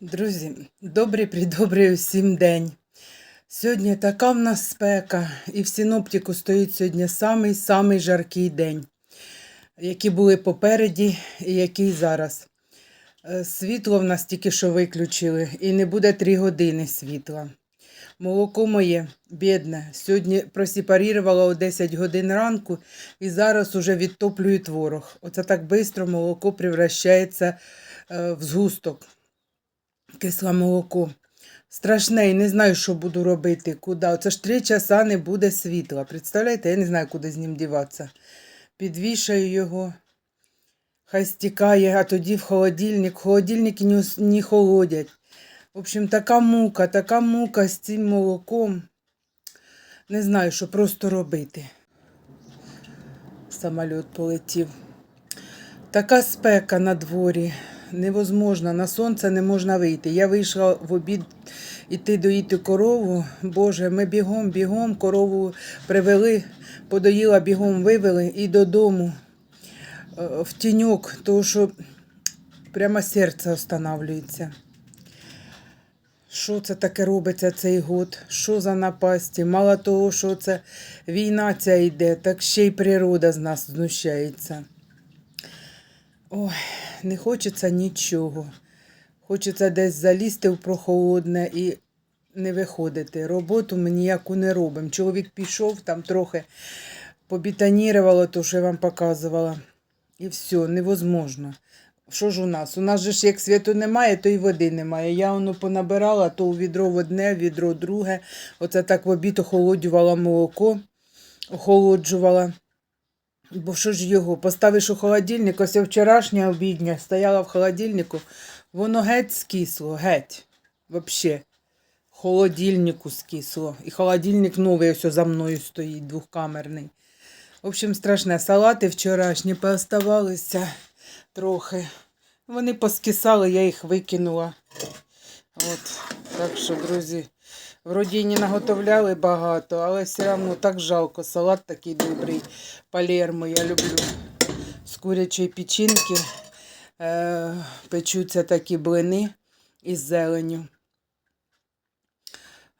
Друзі, добрий придобрий усім день. Сьогодні така в нас спека, і в синоптику стоїть сьогодні самий-самий жаркий день, які були попереді і який зараз. Е, Світло в нас тільки що виключили, і не буде 3 години світла. Молоко моє, бідне, сьогодні просіпарірувало о 10 годин ранку і зараз уже відтоплюю творог. Оце так швидко молоко превращається е, в згусток кисле молоко. Страшне, і не знаю, що буду робити, куди. Оце ж три часа не буде світла. Представляєте, я не знаю, куди з ним діватися. Підвішаю його, хай стікає, а тоді в холодильник. Холодильники не, не холодять. В общем, така мука, така мука з цим молоком. Не знаю, що просто робити. Самоліт полетів. Така спека на дворі. Невозможно, на сонце не можна вийти. Я вийшла в обід іти доїти корову. Боже, ми бігом, бігом, корову привели, подоїла, бігом вивели і додому е, в тіньок, тому що прямо серце останавлюється. Що це таке робиться цей год? Що за напасті? Мало того, що це війна ця йде, так ще й природа з нас знущається. Ой, не хочеться нічого. Хочеться десь залізти в прохолодне і не виходити. Роботу ми ніяку не робимо. Чоловік пішов там трохи побітанірувало, то що я вам показувала. І все, невозможно. Що ж у нас? У нас же ж як світу немає, то й води немає. Я воно понабирала, то у відро в одне, в відро друге. Оце так в обід охолоджувала молоко, охолоджувала. Бо що ж його? Поставиш у холодильник, ось вчорашня обідня стояла в холодильнику, воно геть скисло, геть. Вообще. Холодильнику скисло. І холодильник новий ось за мною стоїть, двохкамерний. В общем, страшне. Салати вчорашні пооставалися трохи. Вони поскисали, я їх викинула. От. Так що, друзі, вроді не наготовляли багато, але все одно так жалко. Салат такий добрий. Палермо я люблю. З курячої печінки е, печуться такі блини із зеленю.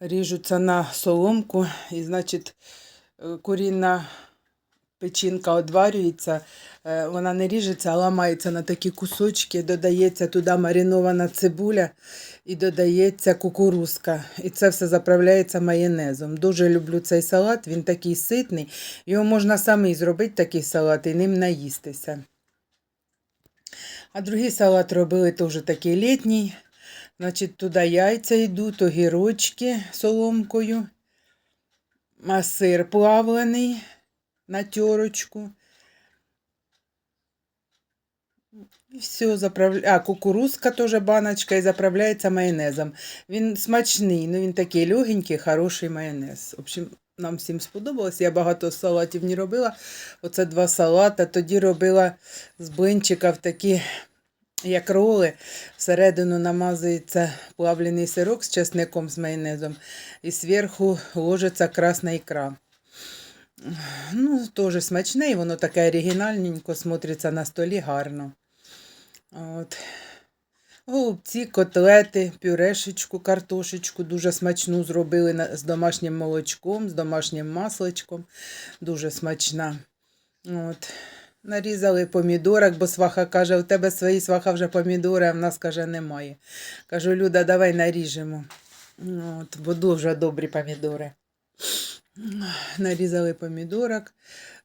Ріжуться на соломку, і, значить, е, курінна печінка одварюється, е, вона не ріжеться, а ламається на такі кусочки, додається туди маринована цибуля і додається кукурузка. І це все заправляється майонезом. Дуже люблю цей салат, він такий ситний. Його можна самий зробити такий салат і ним наїстися. А другий салат робили теж такий літній. Значить, туди яйця йдуть, огірочки соломкою, сир плавлений на терочку. Все, заправля... А, кукурузка теж баночка і заправляється майонезом. Він смачний, ну він такий легенький, хороший майонез. В общем, нам всім сподобалось. Я багато салатів не робила. Оце два салата. Тоді робила з блинчиків такі, як роли. Всередину намазується плавлений сирок з чесником з майонезом. І зверху ложиться красна ікра. Ну, теж смачне, і воно таке оригінальненько смотриться на столі гарно. От. Голубці, котлети, пюрешечку, картошечку дуже смачну зробили з домашнім молочком, з домашнім масличком. Дуже смачна. От. Нарізали помідорок, бо сваха каже, у тебе свої сваха вже помідори, а в нас каже, немає. Кажу, Люда, давай наріжемо. От, бо дуже добрі помідори. Нарізали помідорок.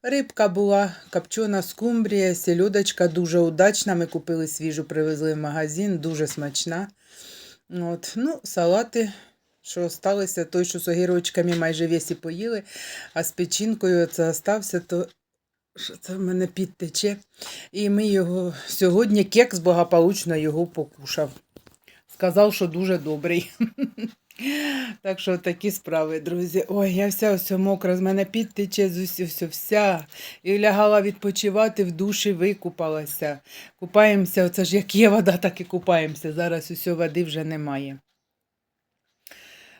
Рибка була копчена скумбрія, сельодочка дуже удачна. Ми купили свіжу, привезли в магазин, дуже смачна. От. Ну, салати, що залишилися, той, що з огірочками майже весь і поїли, а з печінкою це остався, то що це в мене підтече. І ми його сьогодні кекс благополучно його покушав. Сказав, що дуже добрий. Так що такі справи, друзі. Ой, я вся ось мокра, з мене підтече з усю, всю, вся. І лягала відпочивати, в душі викупалася. Купаємося, оце ж як є вода, так і купаємося. Зараз усього води вже немає.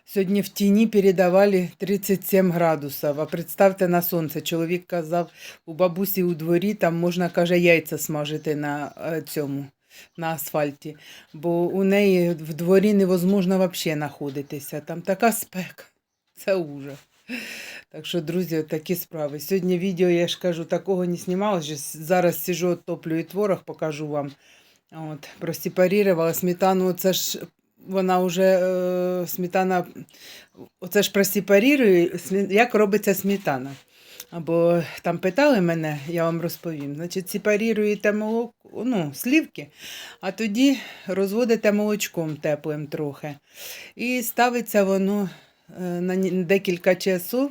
Сьогодні в тіні передавали 37 градусів. А представте на сонце. Чоловік казав, у бабусі у дворі там можна, каже, яйця смажити на е, цьому на асфальті, бо у неї в дворі невозможно взагалі знаходитися. Там така спека. Це ужас. Так що, друзі, такі справи. Сьогодні відео, я ж кажу, такого не знімала. Зараз сижу, отоплюю творог, покажу вам. От, просепарірувала сметану, це ж вона вже е, сметана, оце ж просепарірую, як робиться сметана. Або там питали мене, я вам розповім. Значить, сепаріруєте молоко, ну, слівки, а тоді розводите молочком теплим трохи. І ставиться воно е, на декілька часов,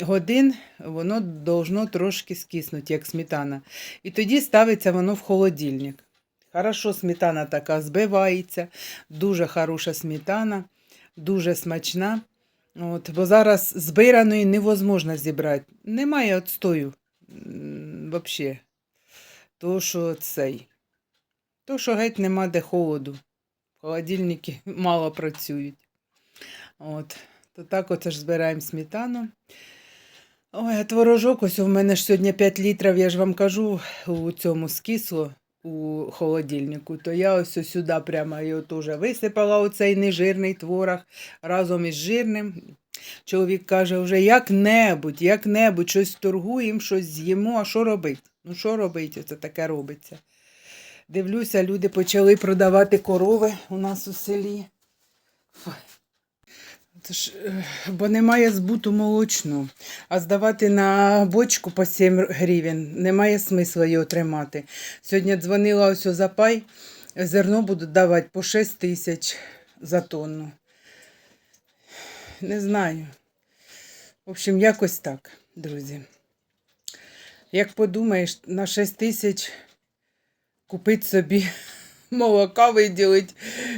годин, воно должно трошки скиснути, як сметана. І тоді ставиться воно в холодильник. Хорошо, сметана така збивається, дуже хороша сметана, дуже смачна. От, бо зараз збираної невозможно зібрати. Немає отстою взагалі. То, що цей. То, що геть нема де холоду. Холодильники мало працюють. От. То так оце ж збираємо сметану. Ой, а творожок, ось у мене ж сьогодні 5 літрів, я ж вам кажу, у цьому скисло у холодильнику, то я ось сюди прямо його теж висипала оцей нежирний творог разом із жирним. Чоловік каже, вже як-небудь, як-небудь, щось торгуємо, щось з'їмо, а що робити? Ну, що робити? Це таке робиться. Дивлюся, люди почали продавати корови у нас у селі. Фу. Це ж, е, бо немає збуту молочну. А здавати на бочку по 7 гривень немає смисла його тримати. Сьогодні дзвонила ось у запай, зерно будуть давати по 6 тисяч за тонну. Не знаю. В общем, якось так, друзі. Як подумаєш, на 6 тисяч купити собі молока виділить,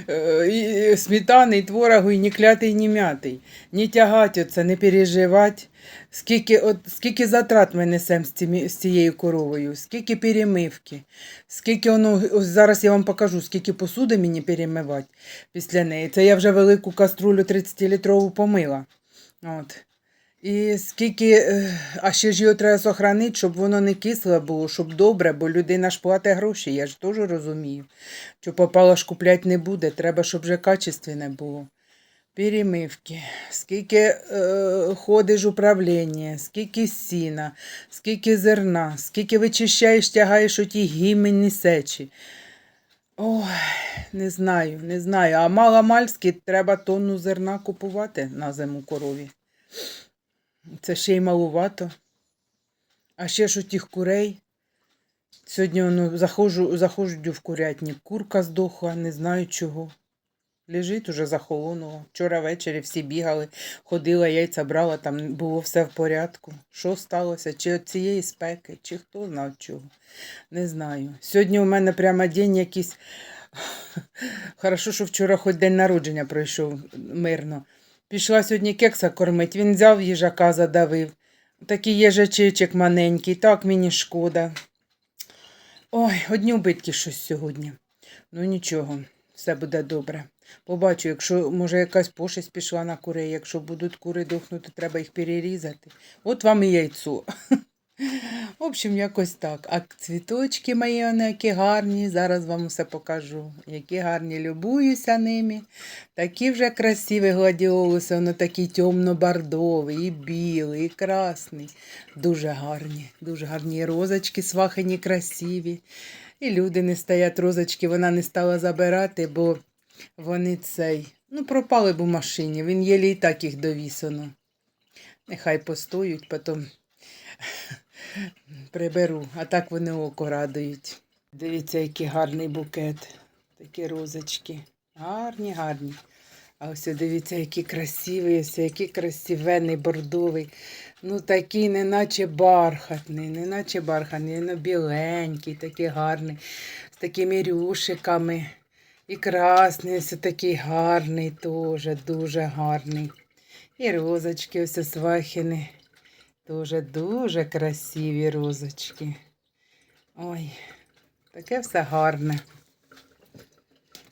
е, і сметани, і творогу, і ні клятий, ні м'ятий. Не тягать оце, не переживати. Скільки, от, скільки затрат ми несемо з, цими- з цією коровою, скільки перемивки, скільки воно, ось зараз я вам покажу, скільки посуди мені перемивати після неї. Це я вже велику каструлю 30-літрову помила. От. І скільки, е, а ще ж його треба сохранити, щоб воно не кисле було, щоб добре, бо людина ж платить гроші, я ж теж розумію. Що попало ж купляти не буде, треба, щоб вже качественне було. Перемивки, скільки е, ходиш управління, скільки сіна, скільки зерна, скільки вичищаєш, тягаєш оті гімені сечі. Ой, не знаю, не знаю. А маломальськи треба тонну зерна купувати на зиму корові. Це ще й малувато. А ще ж у тих курей. Сьогодні воно, заходжу, заходжу в курятник. Курка здохла, не знаю чого. Лежить уже захолонула. Вчора ввечері всі бігали, ходила, яйця брала, там було все в порядку. Що сталося? Чи від цієї спеки, чи хто знав чого. Не знаю. Сьогодні у мене прямо день якийсь. Хорошо, що вчора хоч день народження пройшов мирно. Пішла сьогодні кекса кормить. Він взяв їжака, задавив. Такий їжачичок маленький, так мені шкода. Ой, одні убитки щось сьогодні. Ну нічого, все буде добре. Побачу, якщо може якась пошесть пішла на курей, якщо будуть кури дохнути, треба їх перерізати. От вам і яйцо. В общем, якось так. А цвіточки мої, вони які гарні. Зараз вам все покажу. Які гарні, любуюся ними. Такі вже красиві гладіолуси, воно такі темно-бордовий, і білий, і красний. Дуже гарні, дуже гарні розочки свахані красиві. І люди не стоять розочки, вона не стала забирати, бо вони цей, ну, пропали б у машині. Він єлі і так їх довісано. Нехай постоють, потім приберу, а так вони око радують. Дивіться, який гарний букет. Такі розочки. Гарні, гарні. А ось дивіться, який красивий, ось який красивенний, бордовий. Ну такий, неначе бархатний, неначе бархатний, ну біленький, такий гарний, з такими рюшиками. І красний, ось такий гарний, теж дуже гарний. І розочки ось свахини. Дуже дуже красиві розочки. Ой, таке все гарне.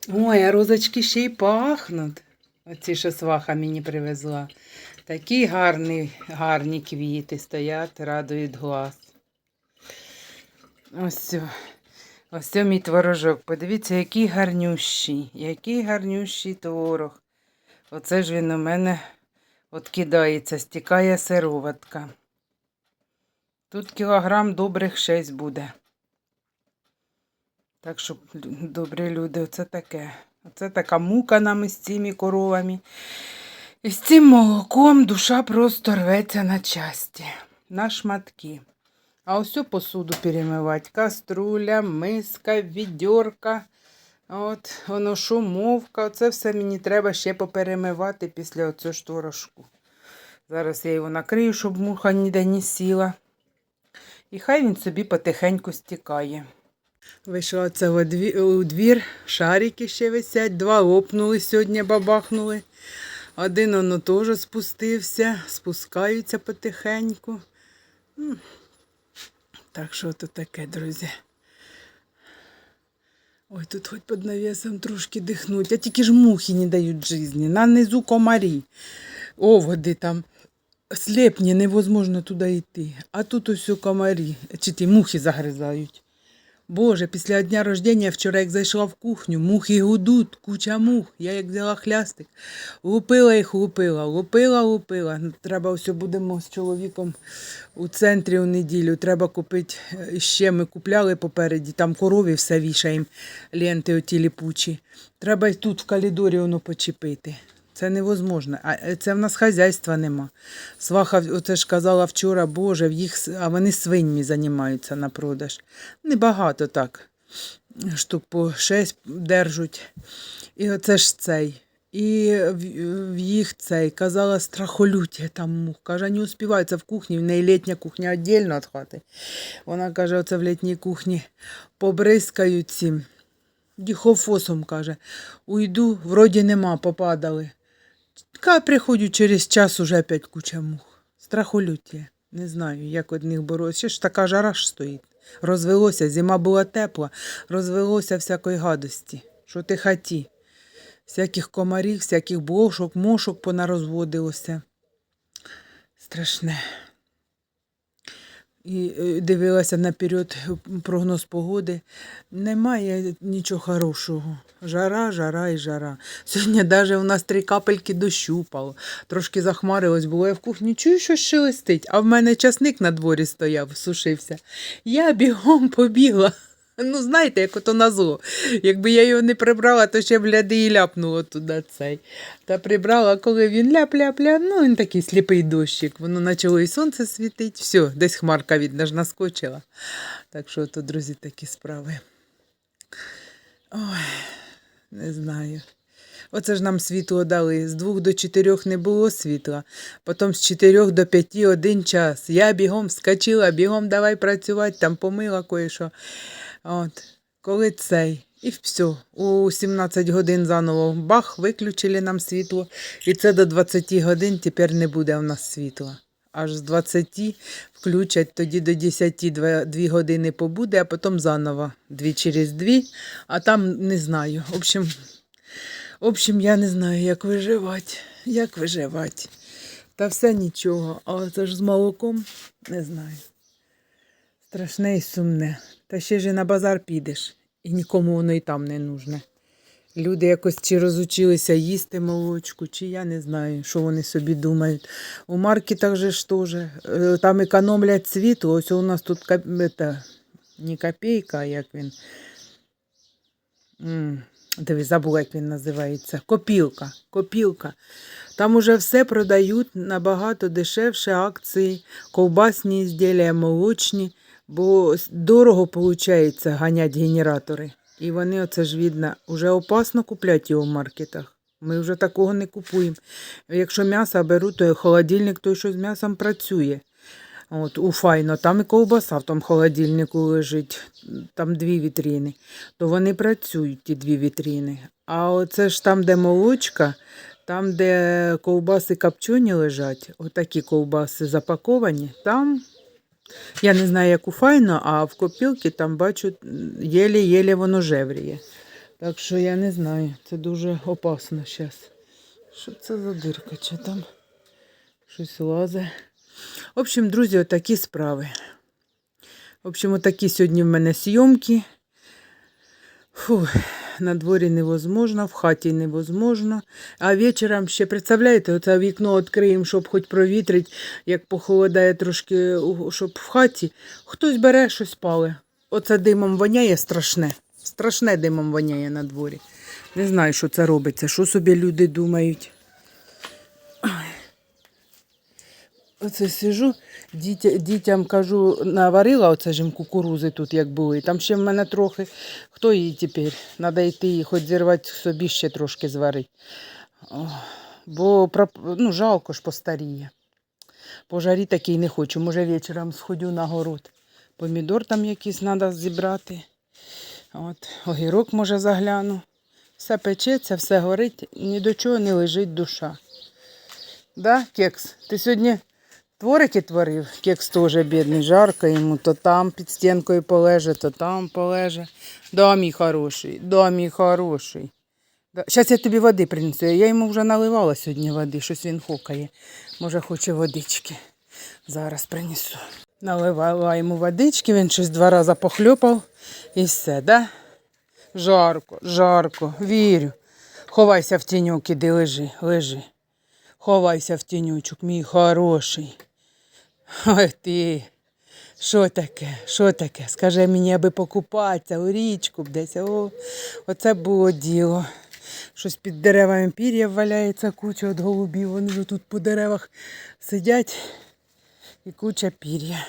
Ой, а розочки ще й пахнуть. Оці, що сваха мені привезла. Такі гарні, гарні квіти стоять, радують глаз. Ось. Ось мій творожок. Подивіться, який гарнющий, який гарнющий творог. Оце ж він у мене от кидається, стікає сироватка. Тут кілограм добрих 6 буде. Так що, добрі люди, оце таке. Оце така мука нам із цими коровами. І з цим молоком душа просто рветься на часті, на шматки. А ось посуду перемивати. Каструля, миска, відьорка. От, воно шумовка. Оце все мені треба ще поперемивати після оцього ж творожку. Зараз я його накрию, щоб муха ніде не сіла. І хай він собі потихеньку стікає. Вийшла це у двір, шарики ще висять, два лопнули сьогодні, бабахнули. Один воно теж спустився, спускаються потихеньку. Так що то таке, друзі. Ой, тут хоч під навісом трошки дихнуть, а тільки ж мухи не дають житті. На низу комарі. Оводи там. Слепні, невозможно туди йти. А тут ось комарі, чи ті мухи загризають. Боже, після дня рождення вчора, як зайшла в кухню, мухи гудуть, куча мух. Я як взяла хлястик, лупила їх, лупила, лупила, лупила. Ну, Треба все будемо з чоловіком у центрі у неділю. Треба купити е, ще. Ми купляли попереді, там корові все вішаємо, ленти оті ліпучі. Треба й тут в калідорі воно почепити. Це невозможно. А е, це в нас хазяйства нема. Сваха, оце ж казала вчора, Боже, в їх, а вони свиньми займаються на продаж. Небагато так. Штук по шесть держуть. І оце ж цей. І в, їх цей казала страхолюття там мух. Каже, не успіваються в кухні, в неї літня кухня віддільно від хати. Вона каже, оце в літній кухні побризкають цим. Діхофосом каже, уйду, вроді нема, попадали. Ка приходю через час уже опять куча мух. Страхолюття. Не знаю, як від них боротися. Ще ж така жара ж стоїть. Розвелося, зима була тепла, розвелося всякої гадості. Що ти хаті? Всяких комарів, всяких блошок, мошок понарозводилося. Страшне. І е, дивилася наперед прогноз погоди. Немає нічого хорошого. Жара, жара і жара. Сьогодні навіть у нас три капельки дощу пало. Трошки захмарилось було. Я в кухні чую, що шелестить, а в мене часник на дворі стояв, сушився. Я бігом побігла. Ну, знаєте, як ото на зло. Якби я його не прибрала, то ще б ляди і ляпнуло туди цей. Та прибрала, коли він ляп-ляп-ляп, ну він такий сліпий дощик. Воно почало і сонце світить, все, десь хмарка видно ж наскочила. Так що то, друзі, такі справи. Ой, не знаю. Оце ж нам світло дали. З двох до чотирьох не було світла. Потім з чотирьох до п'яти один час. Я бігом вскочила, бігом давай працювати, там помила кое-що. От, коли цей. І все. У 17 годин заново бах, виключили нам світло. І це до 20 годин тепер не буде в нас світла. Аж з 20 включать, тоді до 10 2, 2 години побуде, а потім заново дві через дві, а там не знаю. В общем, в общем, я не знаю, як виживати. Як виживати. Та все нічого. А це ж з молоком не знаю. Страшне і сумне. Та ще ж і на базар підеш, і нікому воно і там не нужне. Люди якось чи розучилися їсти молочку, чи я не знаю, що вони собі думають. У маркетах же ж теж. е, Там економлять світло. Ось у нас тут кап... не копійка, як він. М, Дивись, забула, як він називається. Копілка. Копілка. Там уже все продають набагато дешевше акції, ковбасні ізділля, молочні, бо дорого виходить ганять генератори. І вони, оце ж видно, вже опасно купляти його в маркетах. Ми вже такого не купуємо. Якщо м'ясо беру, то холодильник той, що з м'ясом працює. От, у файно, там і ковбаса в тому холодильнику лежить, там дві вітріни. То вони працюють, ті дві вітріни. А оце ж там, де молочка, там, де ковбаси копчені лежать, отакі ковбаси запаковані, там, я не знаю, як у файно, а в копілки там бачу, єлі-єлі воно жевріє. Так що я не знаю, це дуже опасно зараз. Що це за дирка? Чи там щось лазить? В общем, друзі, отакі справи. В общем, отакі сьогодні в мене зйомки. Фу, на дворі невозможно, в хаті невозможно. А вечором ще, представляєте, оце вікно відкриємо, щоб хоч провітрить, як похолодає трошки, щоб в хаті. Хтось бере щось пале. Оце димом воняє страшне. Страшне димом воняє на дворі. Не знаю, що це робиться, що собі люди думають. Оце сижу, дітя, дітям кажу, наварила оце ж кукурузи тут, як були. Там ще в мене трохи. Хто її тепер? Треба йти і хоч зірвати собі ще трошки зварити. Бо ну, жалко ж постаріє. По жарі такий не хочу. Може вечором сходю на город. Помідор там якийсь треба зібрати. От, огірок може загляну. Все печеться, все горить, ні до чого не лежить душа. Да, кекс? Ти сьогодні творики творив? Кекс теж бідний, жарко йому, то там під стінкою полеже, то там полеже. Да, мій хороший, да, мій хороший. Зараз я тобі води принесу. Я йому вже наливала сьогодні води, щось він хокає. Може, хоче водички. Зараз принесу. Наливала йому водички, він щось два рази похльопав і все, да? Жарко, жарко, вірю. Ховайся в тіньок, іди лежи, лежи. Ховайся в тінючок, мій хороший. Ой ти. Що таке? Що таке? Скажи мені, аби покупатися у річку десь. О, оце було діло. Щось під деревами пір'я валяється, куча від голубів. Вони вже тут по деревах сидять і куча пір'я.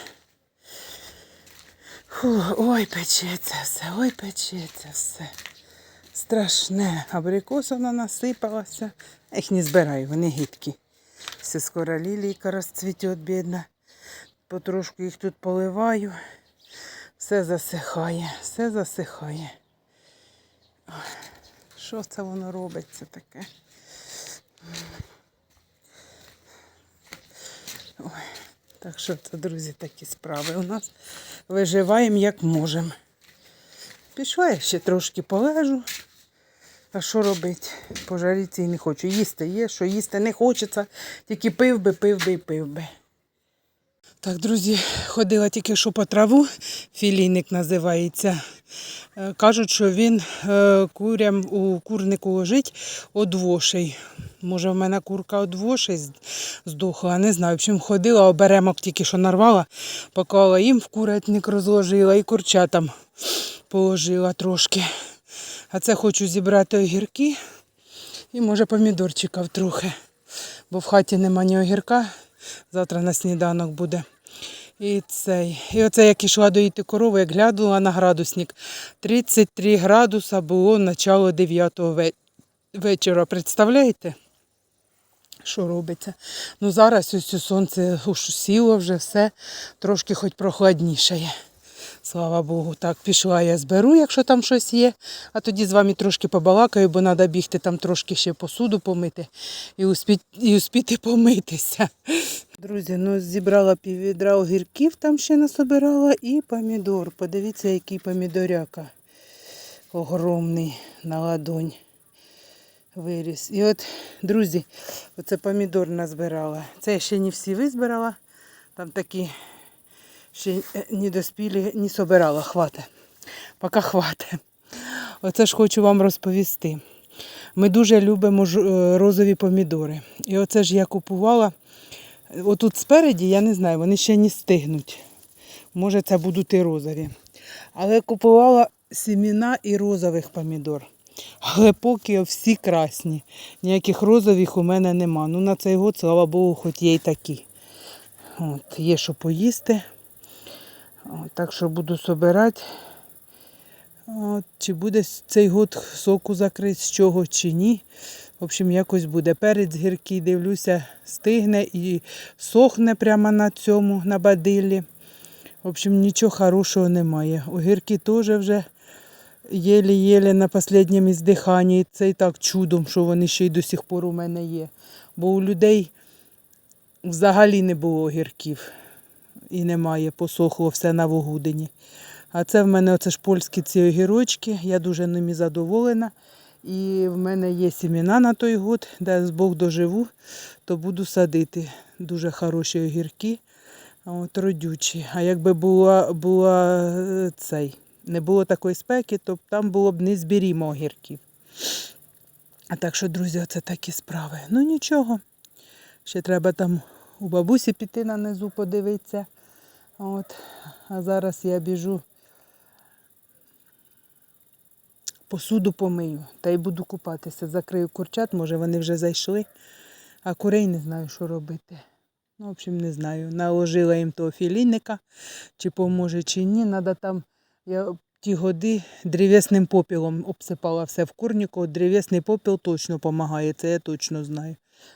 Ой, печеться все, ой, печеться все. Страшне. Абрикоса вона насипалася. Їх не збираю, вони гидкі. Все скоро лілійка розцвіте, бідна. Потрошку їх тут поливаю. Все засихає, все засихає. Що це воно робиться таке? Ой, так що це, друзі, такі справи у нас. Виживаємо як можемо. Пішла я ще трошки полежу. А що робити? Пожаріться і не хочу. Їсти є, що їсти не хочеться. Тільки пив би, пив би і пив би. Так, друзі, ходила тільки що по траву, філійник називається. Е, Кажуть, що він е, курям у курнику лежить одвоший. Може, в мене курка одвоший здохла, не знаю. В общем, ходила, оберемок тільки що нарвала, поклала їм в курятник розложила і курчатам положила трошки. А це хочу зібрати огірки і може помідорчиків трохи. Бо в хаті нема ні огірка, завтра на сніданок буде. І цей. І оце як ішла доїти корову, як глянула на градусник. 33 градуса було начало 9 вечора. Представляєте? Що робиться? Ну зараз ось сонце сіло вже все, трошки хоч прохладнішає. Слава Богу, так пішла я зберу, якщо там щось є. А тоді з вами трошки побалакаю, бо треба бігти там трошки ще посуду помити і успіти, і успіти помитися. Друзі, ну зібрала піввідра огірків, там ще насобирала, і помідор. Подивіться, який помідоряка огромний на ладонь виріс. І от, друзі, оце помідор назбирала. Це я ще не всі визбирала. Там такі ще е, не доспілі, не собирала, хвата. Поки хвата. Оце ж хочу вам розповісти. Ми дуже любимо е, розові помідори. І оце ж я купувала. Отут спереді, я не знаю, вони ще не стигнуть. Може, це будуть і розові. Але купувала сіміна і розових помідор. Але поки всі красні. Ніяких розових у мене нема. Ну на цей год, слава Богу, хоч є й такі. От, є що поїсти. Так що буду собирати. Чи буде цей год соку закрити з чого чи ні. В общем, якось буде. Перець гіркий, дивлюся, стигне і сохне прямо на цьому, на бадиллі. В общем, нічого хорошого немає. Огірки теж вже єлі-єлі на останньому іздиханні. Це і так чудом, що вони ще й до сих пор у мене є. Бо у людей взагалі не було огірків. І немає, посохло все на вогудині. А це в мене оце ж польські ці огірочки. Я дуже ними задоволена. І в мене є сімена на той год, де з Бог доживу, то буду садити. Дуже хороші огірки, от родючі. А якби була, була цей не було такої спеки, то там було б незбірімо огірків. А так що, друзі, оце такі справи. Ну нічого. Ще треба там у бабусі піти на низу подивитися. От. А зараз я біжу посуду помию та й буду купатися. Закрию курчат, може вони вже зайшли, а курей не знаю, що робити. Ну, в общем, не знаю. Наложила їм того філійника, чи поможе, чи ні. Надо там, я ті годи древесним попілом обсипала все в курнику. От древесний попіл точно допомагає, це я точно знаю.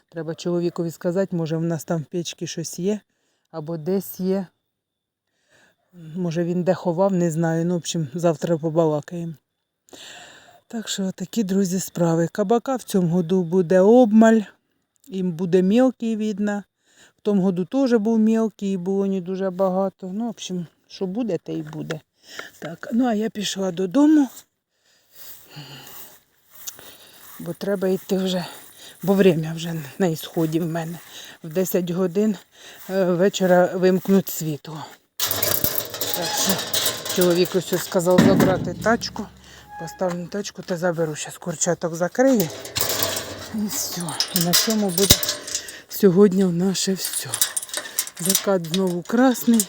Треба чоловікові сказати, може в нас там в печці щось є, або десь є. Може він де ховав, не знаю. Ну, в общем, завтра побалакаємо. Так що такі, друзі, справи. Кабака в цьому году буде обмаль, їм буде мілкий видно. В тому году теж був мілкий і було не дуже багато. Ну, в общем, що буде, те й буде. Так, ну а я пішла додому, бо треба йти вже, бо время вже на ісході в мене. В 10 годин е, вечора вимкнуть світло. Чоловік ось сказав забрати тачку. Поставлю тачку та заберу. Зараз курчаток закриє. І все. І на цьому буде сьогодні наше все. Закат знову красний.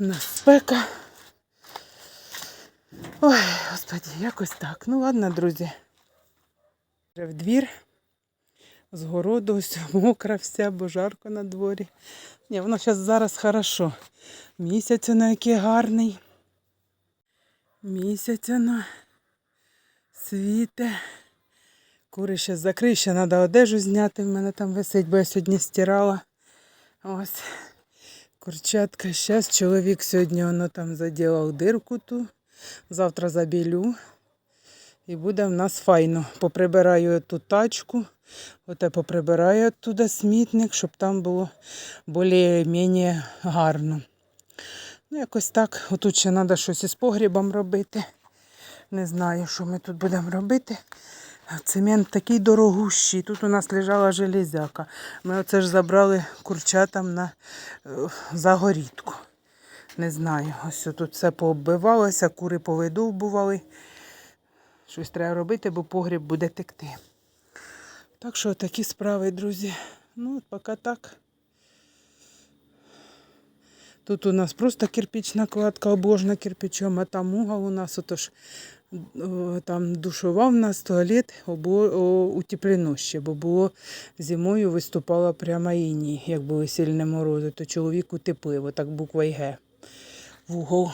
У нас спека. Ой, господи, якось так. Ну ладно, друзі. Вже в двір. З городу ось мокра вся, бо жарко на дворі. Ні, воно зараз зараз хорошо. Місяць на який гарний. Місяць на світе. Кури ще закрию, ще треба одежу зняти. В мене там висить, бо я сьогодні стирала. Ось. Курчатка. Зараз чоловік сьогодні воно там заділав дирку ту. Завтра забілю. І буде в нас файно. Поприбираю ту тачку. Оте поприбираю оттуда смітник, щоб там було більш-менш гарно. Ну, якось так. Отут ще треба щось із погрібом робити. Не знаю, що ми тут будемо робити. Цемент такий дорогущий. Тут у нас лежала железяка. Ми оце ж забрали курчатам на е, загорідку. Не знаю. Ось тут все пооббивалося, кури повидовбували. Щось треба робити, бо погріб буде текти. Так що такі справи, друзі. Ну, от поки так. Тут у нас просто кирпична кладка обложена кирпичом, а там угол у нас отож там душова в нас туалет обо, утеплено ще, бо було зимою виступала прямо іній, як були сильні морози, то чоловік утеплив, отак буква Г в угол.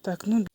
Так, ну